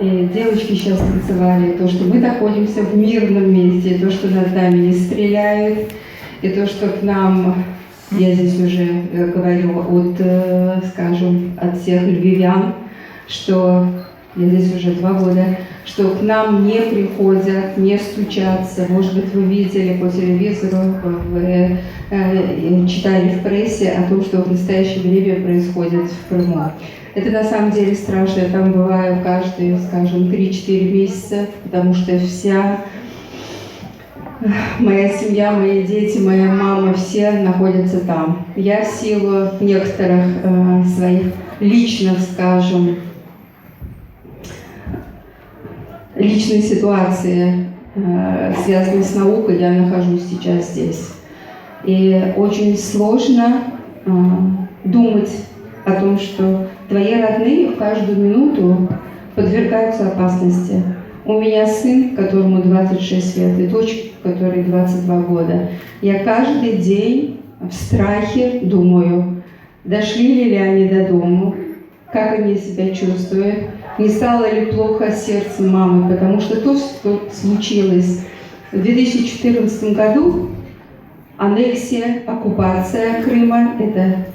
И девочки сейчас танцевали, то, что мы находимся в мирном месте, и то, что над нами не стреляют, и то, что к нам, я здесь уже э, говорю от, э, скажем, от всех львивян, что я здесь уже два года, что к нам не приходят, не стучатся. Может быть, вы видели по телевизору, вы э, читали в прессе о том, что в настоящее время происходит в Крыму. Это на самом деле страшно. Я там бываю каждые, скажем, 3-4 месяца, потому что вся моя семья, мои дети, моя мама, все находятся там. Я в силу некоторых э, своих личных, скажем, личной ситуации, э, связанной с наукой, я нахожусь сейчас здесь. И очень сложно э, думать о том, что твои родные в каждую минуту подвергаются опасности. У меня сын, которому 26 лет, и дочь, которой 22 года. Я каждый день в страхе думаю, дошли ли они до дома, как они себя чувствуют, не стало ли плохо сердце мамы, потому что то, что случилось в 2014 году, аннексия, оккупация Крыма, это